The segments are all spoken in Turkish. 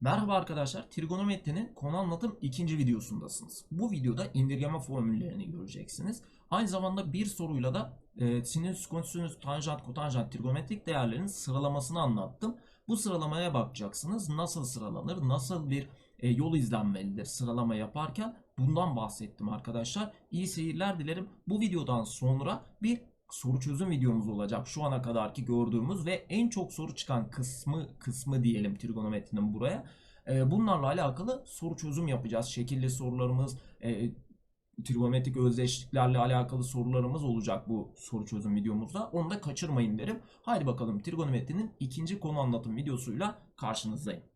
Merhaba arkadaşlar, trigonometrinin konu anlatım ikinci videosundasınız. Bu videoda indirgeme formüllerini göreceksiniz. Aynı zamanda bir soruyla da e, sinüs, kosinüs, tanjant, kotanjant, trigonometrik değerlerin sıralamasını anlattım. Bu sıralamaya bakacaksınız. Nasıl sıralanır, nasıl bir e, yol izlenmelidir sıralama yaparken bundan bahsettim arkadaşlar. İyi seyirler dilerim. Bu videodan sonra bir soru çözüm videomuz olacak. Şu ana kadarki gördüğümüz ve en çok soru çıkan kısmı kısmı diyelim trigonometrinin buraya. Ee, bunlarla alakalı soru çözüm yapacağız. Şekilli sorularımız, e, trigonometrik özdeşliklerle alakalı sorularımız olacak bu soru çözüm videomuzda. Onu da kaçırmayın derim. Haydi bakalım trigonometrinin ikinci konu anlatım videosuyla karşınızdayım.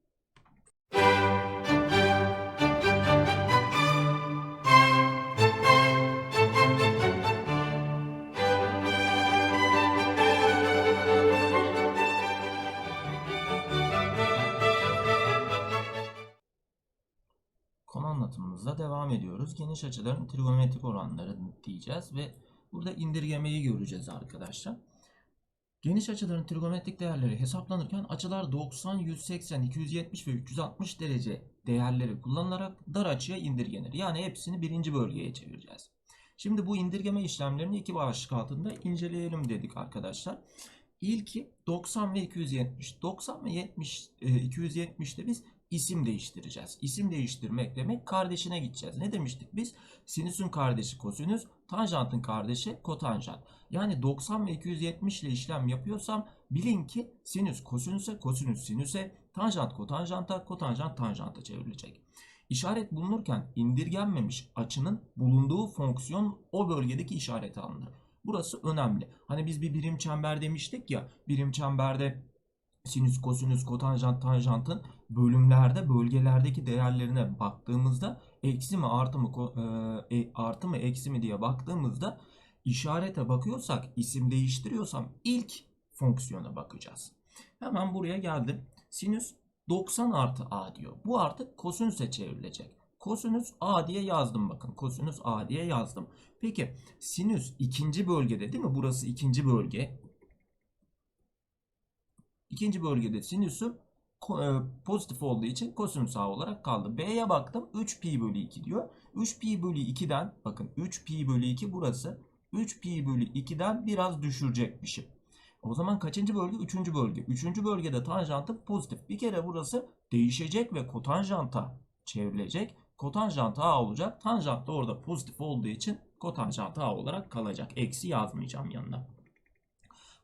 Anlatımımızda devam ediyoruz. Geniş açıların trigonometrik oranları diyeceğiz ve burada indirgemeyi göreceğiz arkadaşlar. Geniş açıların trigonometrik değerleri hesaplanırken açılar 90, 180, 270 ve 360 derece değerleri kullanılarak dar açıya indirgenir. Yani hepsini birinci bölgeye çevireceğiz. Şimdi bu indirgeme işlemlerini iki başlık altında inceleyelim dedik arkadaşlar. İlki 90 ve 270. 90 ve 70, e, 270'te biz isim değiştireceğiz. İsim değiştirmek demek kardeşine gideceğiz. Ne demiştik biz? Sinüsün kardeşi kosinüs, tanjantın kardeşi kotanjant. Yani 90 ve 270 ile işlem yapıyorsam bilin ki sinüs kosinüse, kosinüs sinüse, tanjant kotanjanta, kotanjant tanjanta çevrilecek. İşaret bulunurken indirgenmemiş açının bulunduğu fonksiyon o bölgedeki işareti alınır. Burası önemli. Hani biz bir birim çember demiştik ya, birim çemberde sinüs, kosinüs, kotanjant, tanjantın bölümlerde bölgelerdeki değerlerine baktığımızda eksi mi artı mı e, e, artı mı eksi mi diye baktığımızda işarete bakıyorsak isim değiştiriyorsam ilk fonksiyona bakacağız. Hemen buraya geldim. Sinüs 90 artı a diyor. Bu artık kosinüse çevrilecek. Kosinüs a diye yazdım bakın. Kosinüs a diye yazdım. Peki sinüs ikinci bölgede değil mi? Burası ikinci bölge. İkinci bölgede sinüsüm e, pozitif olduğu için kosinüs a olarak kaldı. B'ye baktım 3 pi bölü 2 diyor. 3 pi bölü 2'den bakın 3 pi bölü 2 burası. 3 pi bölü 2'den biraz düşürecekmişim. O zaman kaçıncı bölge? Üçüncü bölge. Üçüncü bölgede tanjantı pozitif. Bir kere burası değişecek ve kotanjanta çevrilecek. Kotanjant a olacak. Tanjant da orada pozitif olduğu için kotanjant a olarak kalacak. Eksi yazmayacağım yanına.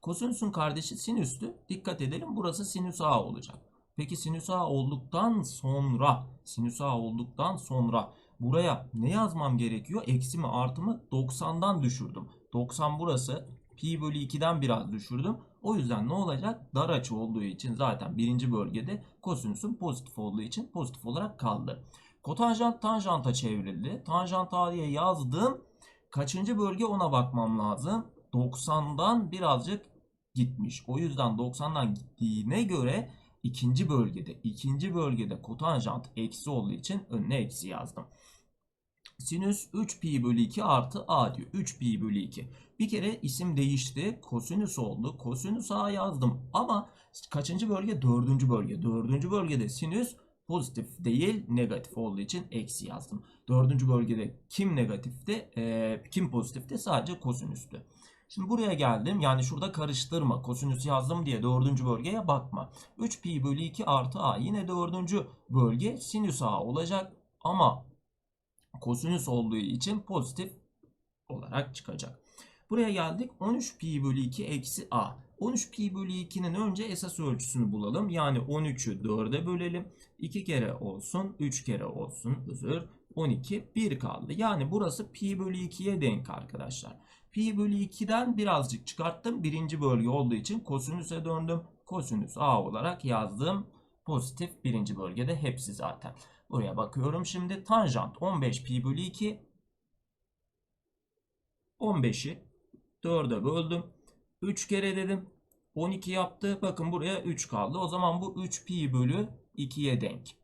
Kosinüsün kardeşi sinüstü. Dikkat edelim burası sinüs a olacak. Peki sinüs a olduktan sonra sinüs a olduktan sonra buraya ne yazmam gerekiyor? Eksi mi artı mı? 90'dan düşürdüm. 90 burası. Pi bölü 2'den biraz düşürdüm. O yüzden ne olacak? Dar açı olduğu için zaten birinci bölgede kosinüsün pozitif olduğu için pozitif olarak kaldı. Kotanjant tanjanta çevrildi. Tanjant a diye yazdım. Kaçıncı bölge ona bakmam lazım. 90'dan birazcık gitmiş. O yüzden 90'dan gittiğine göre ikinci bölgede ikinci bölgede kotanjant eksi olduğu için önüne eksi yazdım. Sinüs 3 pi bölü 2 artı a diyor. 3 pi bölü 2. Bir kere isim değişti. Kosinüs oldu. Kosinüs a yazdım. Ama kaçıncı bölge? Dördüncü bölge. Dördüncü bölgede sinüs pozitif değil negatif olduğu için eksi yazdım. Dördüncü bölgede kim negatifti? Ee, kim pozitifti? Sadece kosinüstü. Şimdi buraya geldim. Yani şurada karıştırma. Kosinüs yazdım diye dördüncü bölgeye bakma. 3 pi bölü 2 artı a. Yine dördüncü bölge sinüs a olacak. Ama kosinüs olduğu için pozitif olarak çıkacak. Buraya geldik. 13 pi bölü 2 eksi a. 13 pi bölü 2'nin önce esas ölçüsünü bulalım. Yani 13'ü 4'e bölelim. 2 kere olsun. 3 kere olsun. Özür. 12. 1 kaldı. Yani burası pi bölü 2'ye denk arkadaşlar. Pi bölü 2'den birazcık çıkarttım. Birinci bölge olduğu için kosinüse döndüm. Kosinüs a olarak yazdım. Pozitif birinci bölgede hepsi zaten. Buraya bakıyorum şimdi. Tanjant 15 pi bölü 2. 15'i 4'e böldüm. 3 kere dedim. 12 yaptı. Bakın buraya 3 kaldı. O zaman bu 3 pi bölü 2'ye denk.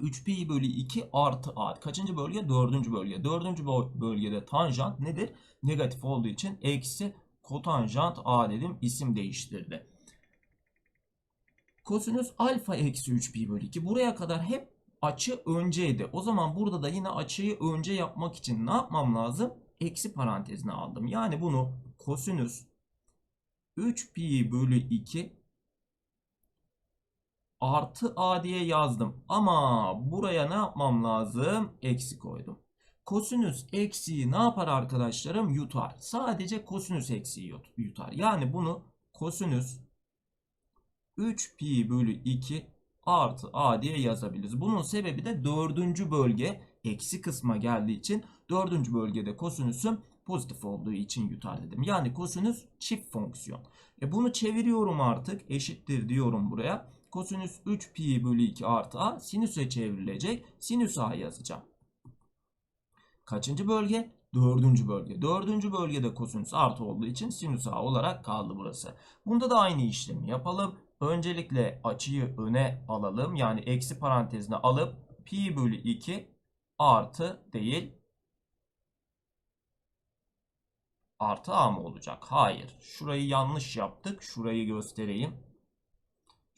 3 pi bölü 2 artı a. Kaçıncı bölge? Dördüncü bölge. Dördüncü bölgede tanjant nedir? Negatif olduğu için eksi kotanjant a dedim. isim değiştirdi. Kosinüs alfa eksi 3 pi bölü 2. Buraya kadar hep açı önceydi. O zaman burada da yine açıyı önce yapmak için ne yapmam lazım? Eksi parantezine aldım. Yani bunu kosinüs 3 pi bölü 2 artı a diye yazdım. Ama buraya ne yapmam lazım? Eksi koydum. Kosinüs eksiği ne yapar arkadaşlarım? Yutar. Sadece kosinüs eksiği yut- yutar. Yani bunu kosinüs 3 pi bölü 2 artı a diye yazabiliriz. Bunun sebebi de dördüncü bölge eksi kısma geldiği için dördüncü bölgede kosinüsüm pozitif olduğu için yutar dedim. Yani kosinüs çift fonksiyon. E bunu çeviriyorum artık eşittir diyorum buraya. Kosinüs 3 pi bölü 2 artı a sinüse çevrilecek. Sinüs a yazacağım. Kaçıncı bölge? Dördüncü bölge. Dördüncü bölgede kosinüs artı olduğu için sinüs a olarak kaldı burası. Bunda da aynı işlemi yapalım. Öncelikle açıyı öne alalım. Yani eksi parantezine alıp pi bölü 2 artı değil artı a mı olacak? Hayır. Şurayı yanlış yaptık. Şurayı göstereyim.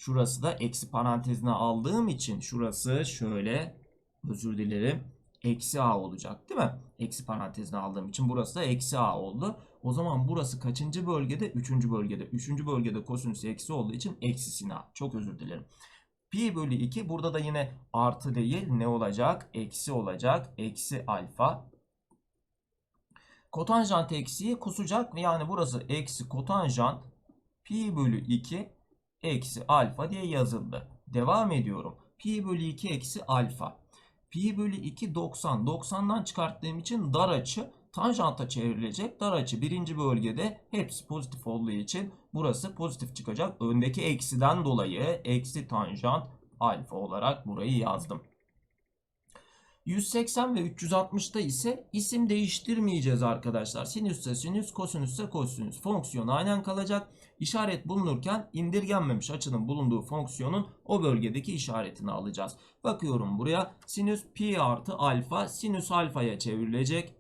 Şurası da eksi parantezine aldığım için şurası şöyle özür dilerim. Eksi a olacak değil mi? Eksi parantezine aldığım için burası da eksi a oldu. O zaman burası kaçıncı bölgede? Üçüncü bölgede. Üçüncü bölgede kosinüs eksi olduğu için eksisine a. Çok özür dilerim. Pi bölü 2 burada da yine artı değil ne olacak? Eksi olacak. Eksi alfa. Kotanjant eksiği kusacak. Yani burası eksi kotanjant pi bölü 2 eksi alfa diye yazıldı. Devam ediyorum. Pi bölü 2 eksi alfa. Pi bölü 2 90. 90'dan çıkarttığım için dar açı tanjanta çevrilecek. Dar açı birinci bölgede hepsi pozitif olduğu için burası pozitif çıkacak. Öndeki eksiden dolayı eksi tanjant alfa olarak burayı yazdım. 180 ve 360'da ise isim değiştirmeyeceğiz arkadaşlar. Sinüsse sinüs, kosinüsse kosinüs. Fonksiyon aynen kalacak. İşaret bulunurken indirgenmemiş açının bulunduğu fonksiyonun o bölgedeki işaretini alacağız. Bakıyorum buraya. Sinüs pi artı alfa sinüs alfaya çevrilecek.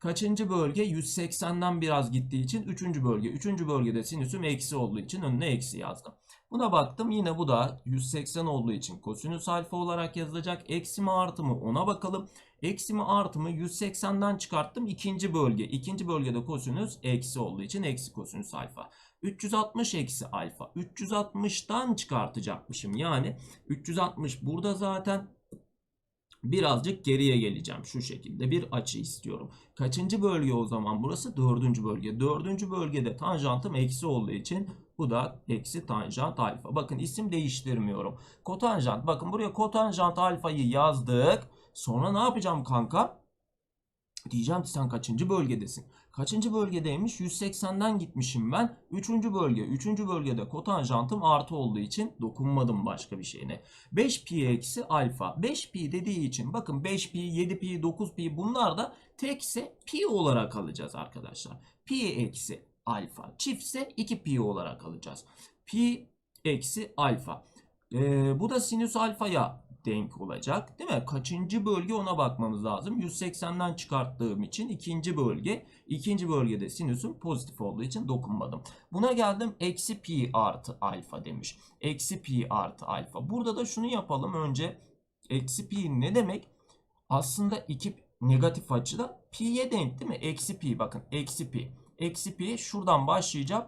Kaçıncı bölge? 180'den biraz gittiği için 3. bölge. 3. bölgede sinüsüm eksi olduğu için önüne eksi yazdım. Buna baktım yine bu da 180 olduğu için kosinüs alfa olarak yazılacak. Eksi mi artı mı ona bakalım. Eksi mi artı mı 180'den çıkarttım ikinci bölge. İkinci bölgede kosinüs eksi olduğu için eksi kosinüs alfa. 360 eksi alfa. 360'tan çıkartacakmışım. Yani 360 burada zaten birazcık geriye geleceğim. Şu şekilde bir açı istiyorum. Kaçıncı bölge o zaman burası? Dördüncü bölge. Dördüncü bölgede tanjantım eksi olduğu için bu da eksi tanjant alfa. Bakın isim değiştirmiyorum. Kotanjant. Bakın buraya kotanjant alfayı yazdık. Sonra ne yapacağım kanka? Diyeceğim ki sen kaçıncı bölgedesin? Kaçıncı bölgedeymiş? 180'den gitmişim ben. Üçüncü bölge. Üçüncü bölgede kotanjantım artı olduğu için dokunmadım başka bir şeyine. 5 pi eksi alfa. 5 pi dediği için bakın 5 pi, 7 pi, 9 pi bunlar da tekse pi olarak alacağız arkadaşlar. Pi eksi alfa. Çiftse 2 pi olarak alacağız. Pi eksi alfa. Ee, bu da sinüs alfaya denk olacak. Değil mi? Kaçıncı bölge ona bakmamız lazım. 180'den çıkarttığım için ikinci bölge. İkinci bölgede sinüsüm pozitif olduğu için dokunmadım. Buna geldim. Eksi pi artı alfa demiş. Eksi pi artı alfa. Burada da şunu yapalım. Önce eksi pi ne demek? Aslında iki negatif açıda pi'ye denk değil mi? Eksi pi bakın. Eksi pi. Eksi pi şuradan başlayacağım.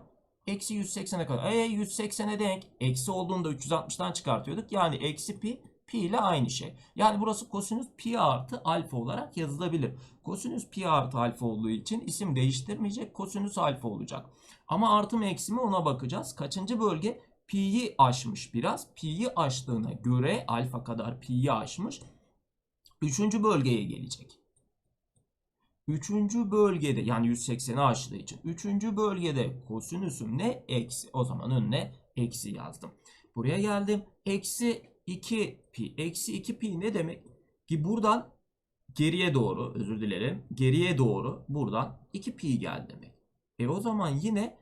Eksi 180'e kadar. E 180'e denk. Eksi olduğunda 360'tan çıkartıyorduk. Yani eksi pi pi ile aynı şey. Yani burası kosinüs pi artı alfa olarak yazılabilir. Kosinüs pi artı alfa olduğu için isim değiştirmeyecek. Kosinüs alfa olacak. Ama artı mı eksi mi ona bakacağız. Kaçıncı bölge? Pi'yi aşmış biraz. Pi'yi aştığına göre alfa kadar pi'yi aşmış. Üçüncü bölgeye gelecek. Üçüncü bölgede yani 180'i aştığı için. Üçüncü bölgede kosinüsüm ne? Eksi. O zaman önüne eksi yazdım. Buraya geldim. Eksi 2 pi. Eksi 2 pi ne demek? Ki buradan geriye doğru özür dilerim. Geriye doğru buradan 2 pi gel demek. E o zaman yine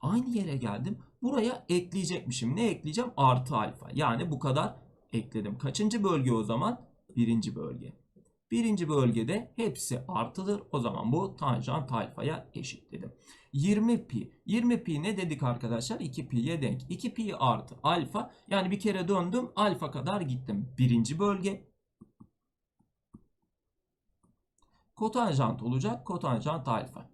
aynı yere geldim. Buraya ekleyecekmişim. Ne ekleyeceğim? Artı alfa. Yani bu kadar ekledim. Kaçıncı bölge o zaman? Birinci bölge. Birinci bölgede hepsi artıdır. O zaman bu tanjant alfaya eşit dedim. 20 pi. 20 pi ne dedik arkadaşlar? 2 pi'ye denk. 2 pi artı alfa. Yani bir kere döndüm. Alfa kadar gittim. Birinci bölge. Kotanjant olacak. Kotanjant alfa.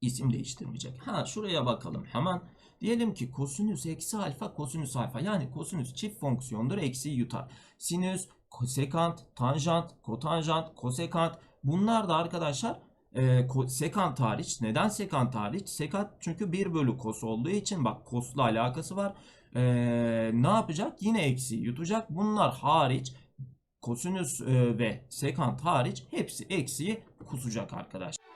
İsim değiştirmeyecek. Ha şuraya bakalım hemen. Diyelim ki kosinüs eksi alfa kosinüs alfa. Yani kosinüs çift fonksiyondur. Eksiyi yutar. Sinüs, kosekant, tanjant, kotanjant, kosekant. Bunlar da arkadaşlar e, sekant hariç. Neden sekant hariç? Sekant çünkü 1 bölü kos olduğu için bak kosla alakası var. E, ne yapacak? Yine eksiği yutacak. Bunlar hariç kosinüs e, ve sekant hariç hepsi eksiği kusacak arkadaşlar.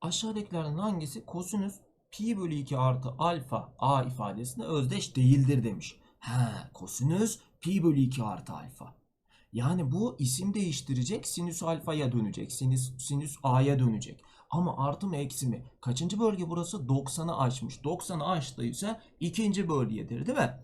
Aşağıdakilerden hangisi kosinüs pi bölü 2 artı alfa a ifadesine özdeş değildir demiş. He, kosinüs pi bölü 2 artı alfa. Yani bu isim değiştirecek sinüs alfaya dönecek. Sinüs, sinüs a'ya dönecek. Ama artı mı eksi mi? Kaçıncı bölge burası? 90'ı aşmış. 90'ı aştıysa ikinci bölgedir değil mi?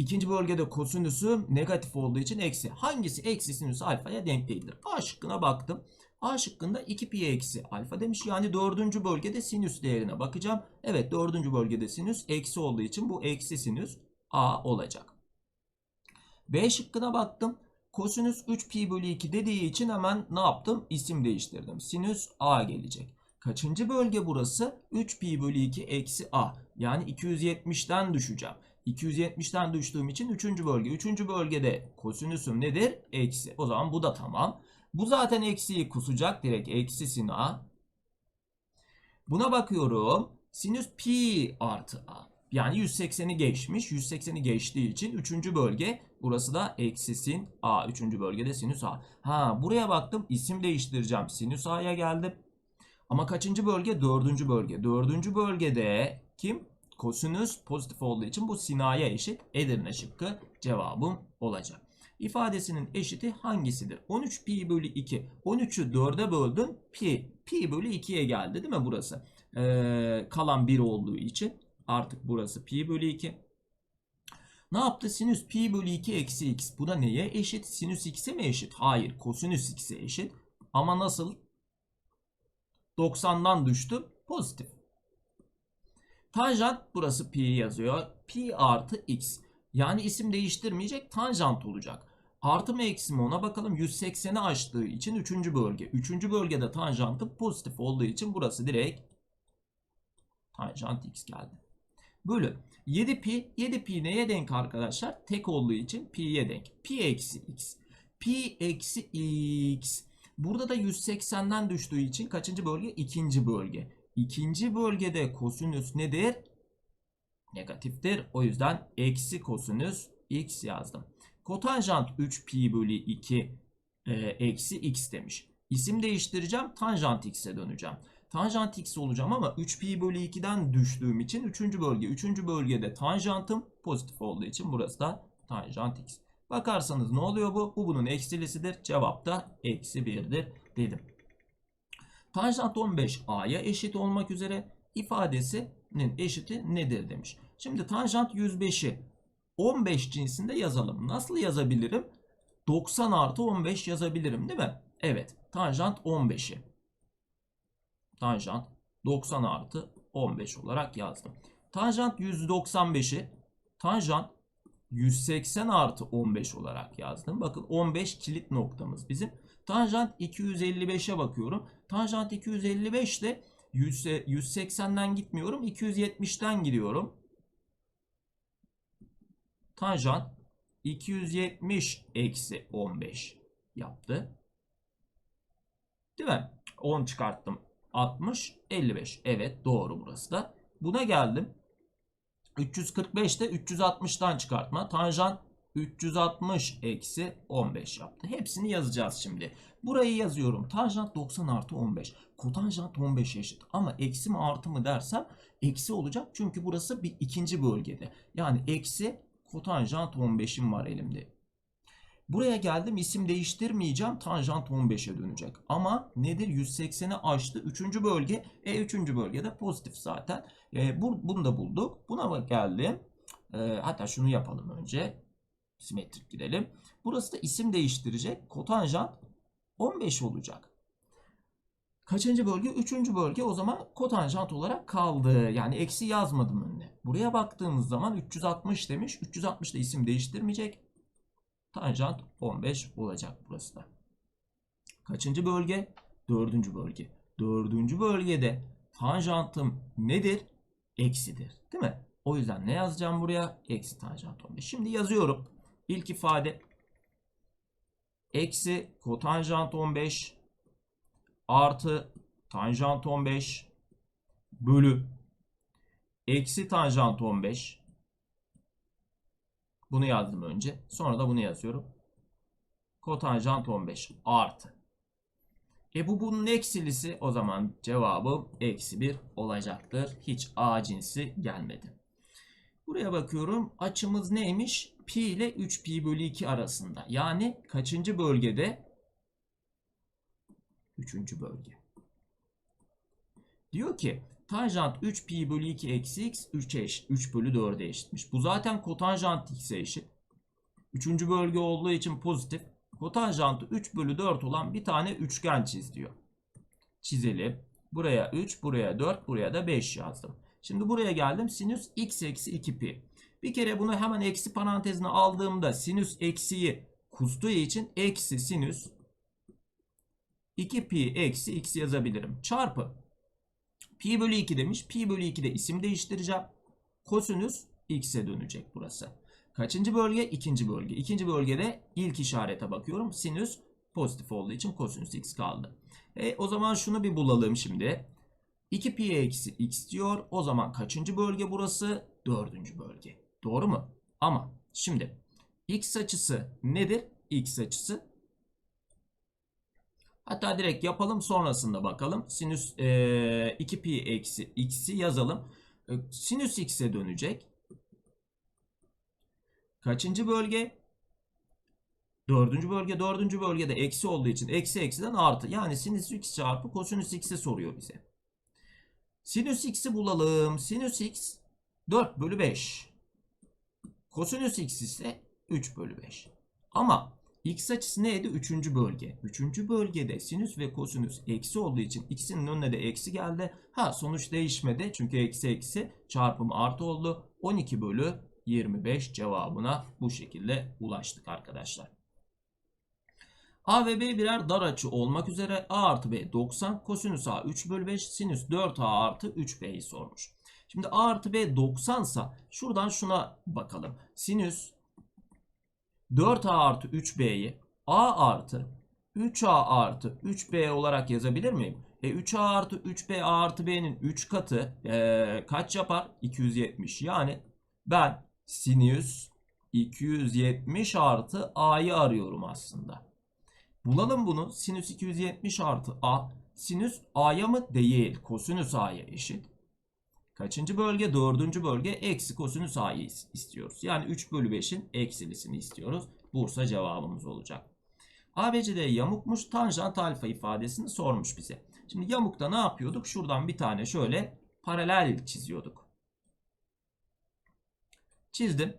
İkinci bölgede kosinüsü negatif olduğu için eksi. Hangisi eksi sinüs alfaya denk değildir? A şıkkına baktım. A şıkkında 2 pi eksi alfa demiş. Yani dördüncü bölgede sinüs değerine bakacağım. Evet dördüncü bölgede sinüs eksi olduğu için bu eksi sinüs A olacak. B şıkkına baktım. Kosinüs 3 pi bölü 2 dediği için hemen ne yaptım? İsim değiştirdim. Sinüs A gelecek. Kaçıncı bölge burası? 3 pi bölü 2 eksi A. Yani 270'ten düşeceğim. 270'ten düştüğüm için 3. bölge. 3. bölgede kosinüsüm nedir? Eksi. O zaman bu da tamam. Bu zaten eksiyi kusacak. Direkt eksi sin A. Buna bakıyorum. Sinüs pi artı A. Yani 180'i geçmiş. 180'i geçtiği için 3. bölge. Burası da eksi sin A. 3. bölgede sinüs A. Ha buraya baktım. isim değiştireceğim. Sinüs A'ya geldim. Ama kaçıncı bölge? Dördüncü bölge. Dördüncü bölgede kim? Kosinüs pozitif olduğu için bu sin A'ya eşit. Edirne şıkkı cevabım olacak. İfadesinin eşiti hangisidir? 13 pi bölü 2. 13'ü 4'e böldün. Pi. Pi bölü 2'ye geldi değil mi burası? Ee, kalan 1 olduğu için. Artık burası pi bölü 2. Ne yaptı? Sinüs pi bölü 2 eksi x. Bu da neye eşit? Sinüs x'e mi eşit? Hayır. Kosinüs x'e eşit. Ama nasıl? 90'dan düştü. Pozitif. Tanjant burası pi yazıyor. Pi artı x. Yani isim değiştirmeyecek. Tanjant olacak. Artı mı eksi mi ona bakalım. 180'i aştığı için 3. bölge. 3. bölgede tanjantı pozitif olduğu için burası direkt tanjant x geldi. Bölü 7 pi 7 pi neye denk arkadaşlar? Tek olduğu için pi'ye denk. Pi eksi x. Pi eksi x. Burada da 180'den düştüğü için kaçıncı bölge? İkinci bölge. İkinci bölgede kosinüs nedir? Negatiftir. O yüzden eksi kosinüs x yazdım. Kotanjant 3 pi bölü 2 e, eksi x demiş. İsim değiştireceğim. Tanjant x'e döneceğim. Tanjant x olacağım ama 3 pi bölü 2'den düştüğüm için 3. bölge. 3. bölgede tanjantım pozitif olduğu için burası da tanjant x. Bakarsanız ne oluyor bu? Bu bunun eksilisidir. Cevap da eksi 1'dir dedim. Tanjant 15 a'ya eşit olmak üzere ifadesinin eşiti nedir demiş. Şimdi tanjant 105'i 15 cinsinde yazalım. Nasıl yazabilirim? 90 artı 15 yazabilirim değil mi? Evet. Tanjant 15'i. Tanjant 90 artı 15 olarak yazdım. Tanjant 195'i. Tanjant 180 artı 15 olarak yazdım. Bakın 15 kilit noktamız bizim. Tanjant 255'e bakıyorum. Tanjant 255 de 180'den gitmiyorum. 270'ten gidiyorum. Tanjant 270 eksi 15 yaptı. Değil mi? 10 çıkarttım. 60, 55. Evet doğru burası da. Buna geldim. 345 de 360'tan çıkartma. Tanjant 360 eksi 15 yaptı. Hepsini yazacağız şimdi. Burayı yazıyorum. Tanjant 90 artı 15. Kotanjant 15 eşit. Ama eksi mi artı mı dersem eksi olacak. Çünkü burası bir ikinci bölgede. Yani eksi kotanjant 15'im var elimde. Buraya geldim isim değiştirmeyeceğim. Tanjant 15'e dönecek. Ama nedir? 180'i aştı. Üçüncü bölge. E üçüncü bölgede pozitif zaten. E, bu, bunu da bulduk. Buna geldim. Ee, hatta şunu yapalım önce. Simetrik gidelim. Burası da isim değiştirecek. Kotanjant 15 olacak. Kaçıncı bölge? Üçüncü bölge o zaman kotanjant olarak kaldı. Yani eksi yazmadım önüne. Buraya baktığımız zaman 360 demiş. 360 da isim değiştirmeyecek. Tanjant 15 olacak burası da. Kaçıncı bölge? Dördüncü bölge. Dördüncü bölgede tanjantım nedir? Eksidir. Değil mi? O yüzden ne yazacağım buraya? Eksi tanjant 15. Şimdi yazıyorum. İlk ifade eksi kotanjant 15 artı tanjant 15 bölü eksi tanjant 15 bunu yazdım önce. Sonra da bunu yazıyorum. Kotanjant 15 artı. E bu bunun eksilisi o zaman cevabım eksi 1 olacaktır. Hiç A cinsi gelmedi. Buraya bakıyorum. Açımız neymiş? Pi ile 3 pi bölü 2 arasında. Yani kaçıncı bölgede? Üçüncü bölge. Diyor ki tanjant 3 pi bölü 2 eksi x 3 eşit. 3 bölü 4'e eşitmiş. Bu zaten kotanjant x'e eşit. Üçüncü bölge olduğu için pozitif. Kotanjantı 3 bölü 4 olan bir tane üçgen çiz diyor. Çizelim. Buraya 3, buraya 4, buraya da 5 yazdım. Şimdi buraya geldim. Sinüs x eksi 2 pi. Bir kere bunu hemen eksi parantezine aldığımda sinüs eksiyi kustuğu için eksi sinüs 2 pi eksi x yazabilirim. Çarpı. Pi bölü 2 demiş. Pi bölü 2'de isim değiştireceğim. Kosinüs x'e dönecek burası. Kaçıncı bölge? İkinci bölge. İkinci bölgede ilk işarete bakıyorum. Sinüs pozitif olduğu için kosinüs x kaldı. E, o zaman şunu bir bulalım şimdi. 2 pi eksi x diyor. O zaman kaçıncı bölge burası? Dördüncü bölge. Doğru mu? Ama şimdi x açısı nedir? x açısı Hatta direkt yapalım sonrasında bakalım. Sinüs e, 2 pi eksi x'i yazalım. E, sinüs x'e dönecek. Kaçıncı bölge? Dördüncü bölge. Dördüncü bölgede eksi olduğu için eksi eksiden artı. Yani sinüs x çarpı kosinüs x'i soruyor bize. Sinüs x'i bulalım. Sinüs x 4 bölü 5. Kosinüs x ise 3 bölü 5. Ama x açısı neydi? Üçüncü bölge. Üçüncü bölgede sinüs ve kosinüs eksi olduğu için x'in önüne de eksi geldi. Ha sonuç değişmedi. Çünkü eksi eksi çarpımı artı oldu. 12 bölü 25 cevabına bu şekilde ulaştık arkadaşlar. A ve B birer dar açı olmak üzere A artı B 90, kosinüs A 3 bölü 5, sinüs 4A artı 3B'yi sormuş. Şimdi A artı B 90 sa şuradan şuna bakalım. Sinüs 4A artı 3B'yi A artı 3A artı 3B olarak yazabilir miyim? E 3A artı 3B A artı B'nin 3 katı e, kaç yapar? 270. Yani ben sinüs 270 artı A'yı arıyorum aslında. Bulalım bunu. Sinüs 270 artı A. Sinüs A'ya mı? Değil. Kosinüs A'ya eşit. Kaçıncı bölge? Dördüncü bölge. Eksi kosinüs A'yı istiyoruz. Yani 3 bölü 5'in eksilisini istiyoruz. Bursa cevabımız olacak. ABCD yamukmuş. Tanjant alfa ifadesini sormuş bize. Şimdi yamukta ne yapıyorduk? Şuradan bir tane şöyle paralel çiziyorduk. Çizdim.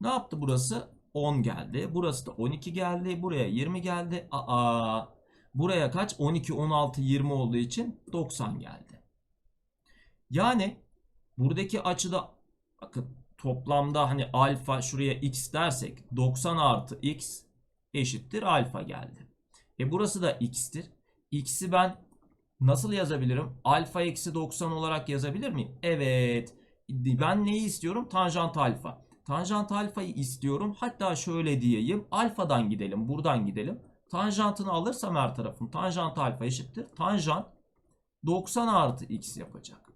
Ne yaptı burası? 10 geldi. Burası da 12 geldi. Buraya 20 geldi. Aa, buraya kaç? 12, 16, 20 olduğu için 90 geldi. Yani buradaki açıda bakın toplamda hani alfa şuraya x dersek 90 artı x eşittir alfa geldi. E burası da x'tir. X'i ben nasıl yazabilirim? Alfa eksi 90 olarak yazabilir miyim? Evet. Ben neyi istiyorum? Tanjant alfa. Tanjant alfayı istiyorum. Hatta şöyle diyeyim. Alfadan gidelim. Buradan gidelim. Tanjantını alırsam her tarafın tanjant alfa eşittir. Tanjant 90 artı x yapacak.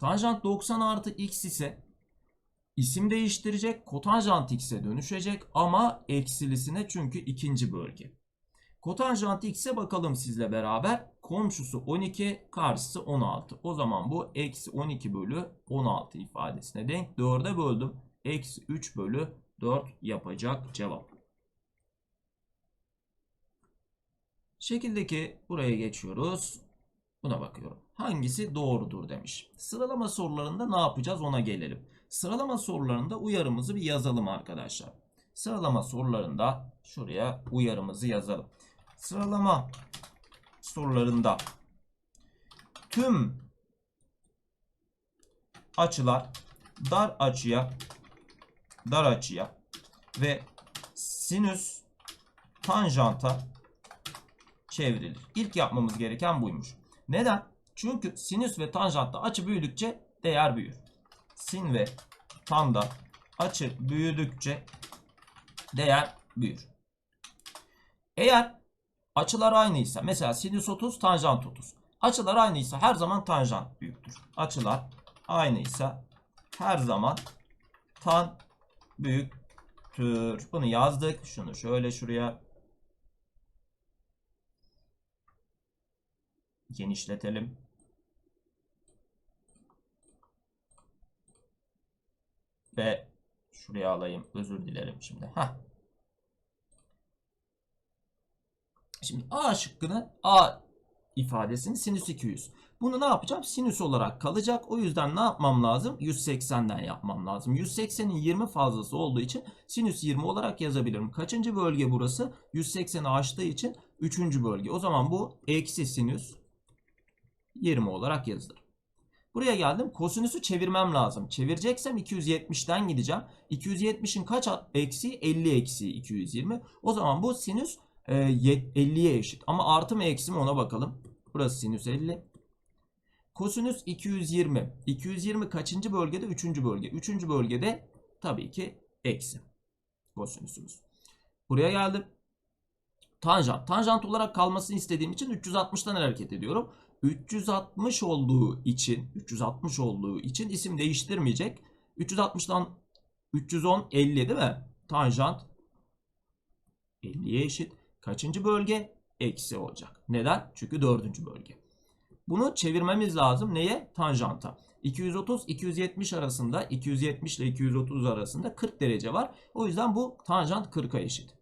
Tanjant 90 artı x ise isim değiştirecek. Kotanjant x'e dönüşecek ama eksilisine çünkü ikinci bölge. Kotanjant x'e bakalım sizle beraber. Komşusu 12, karşısı 16. O zaman bu eksi 12 bölü 16 ifadesine denk. 4'e böldüm. Eksi 3 bölü 4 yapacak cevap. Şekildeki buraya geçiyoruz. Buna bakıyorum. Hangisi doğrudur demiş. Sıralama sorularında ne yapacağız ona gelelim. Sıralama sorularında uyarımızı bir yazalım arkadaşlar. Sıralama sorularında şuraya uyarımızı yazalım. Sıralama sorularında tüm açılar dar açıya dar açıya ve sinüs tanjanta çevrilir. İlk yapmamız gereken buymuş. Neden? Çünkü sinüs ve tanjantta açı büyüdükçe değer büyür. Sin ve tanda açı büyüdükçe değer büyür. Eğer açılar aynıysa mesela sinüs 30 tanjant 30. Açılar aynıysa her zaman tanjant büyüktür. Açılar aynıysa her zaman tan büyüktür. Bunu yazdık. Şunu şöyle şuraya genişletelim. Ve şuraya alayım. Özür dilerim şimdi. Heh. Şimdi A şıkkını A ifadesini sinüs 200. Bunu ne yapacağım? Sinüs olarak kalacak. O yüzden ne yapmam lazım? 180'den yapmam lazım. 180'in 20 fazlası olduğu için sinüs 20 olarak yazabilirim. Kaçıncı bölge burası? 180'i aştığı için 3. bölge. O zaman bu eksi sinüs 20 olarak yazılır. Buraya geldim. Kosinüsü çevirmem lazım. Çevireceksem 270'ten gideceğim. 270'in kaç eksi? 50 eksi 220. O zaman bu sinüs e, 50'ye eşit. Ama artı mı eksi mi ona bakalım. Burası sinüs 50. Kosinüs 220. 220 kaçıncı bölgede? Üçüncü bölge. Üçüncü bölgede tabii ki eksi. Kosinüsümüz. Buraya geldim. Tanjant. Tanjant olarak kalmasını istediğim için 360'tan hareket ediyorum. 360 olduğu için 360 olduğu için isim değiştirmeyecek. 360'dan 310 50 değil mi? Tanjant 50'ye eşit. Kaçıncı bölge? Eksi olacak. Neden? Çünkü dördüncü bölge. Bunu çevirmemiz lazım. Neye? Tanjanta. 230 270 arasında 270 ile 230 arasında 40 derece var. O yüzden bu tanjant 40'a eşit.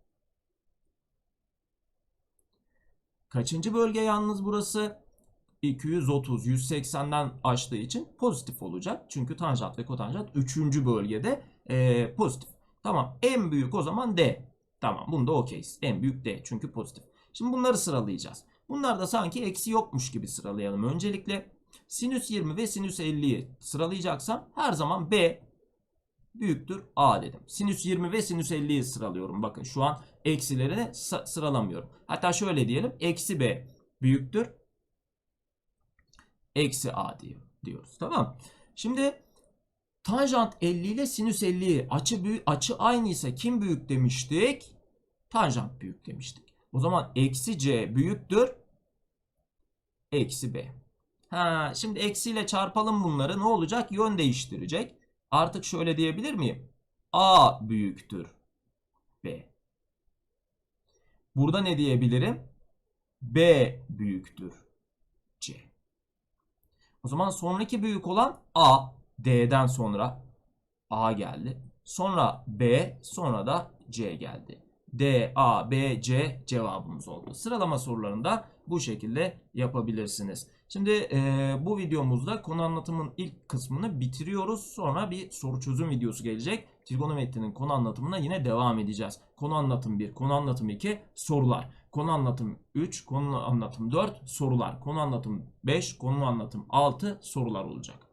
Kaçıncı bölge yalnız burası? 230 180'den aştığı için pozitif olacak. Çünkü tanjant ve kotanjant 3. bölgede e, pozitif. Tamam en büyük o zaman D. Tamam bunda okeyiz. En büyük D çünkü pozitif. Şimdi bunları sıralayacağız. Bunlar da sanki eksi yokmuş gibi sıralayalım. Öncelikle sinüs 20 ve sinüs 50'yi sıralayacaksam her zaman B büyüktür A dedim. Sinüs 20 ve sinüs 50'yi sıralıyorum. Bakın şu an eksilerini sıralamıyorum. Hatta şöyle diyelim. Eksi B büyüktür eksi a diyor, diyoruz. Tamam. Şimdi tanjant 50 ile sinüs 50 açı büyük açı aynıysa kim büyük demiştik? Tanjant büyük demiştik. O zaman eksi c büyüktür eksi b. Ha, şimdi eksiyle çarpalım bunları. Ne olacak? Yön değiştirecek. Artık şöyle diyebilir miyim? A büyüktür B. Burada ne diyebilirim? B büyüktür. O zaman sonraki büyük olan A. D'den sonra A geldi. Sonra B, sonra da C geldi. D, A, B, C cevabımız oldu. Sıralama sorularında bu şekilde yapabilirsiniz. Şimdi e, bu videomuzda konu anlatımın ilk kısmını bitiriyoruz. Sonra bir soru çözüm videosu gelecek. Trigonometrinin konu anlatımına yine devam edeceğiz. Konu anlatım 1, konu anlatım 2, sorular. Konu anlatım 3, konu anlatım 4, sorular. Konu anlatım 5, konu anlatım 6, sorular olacak.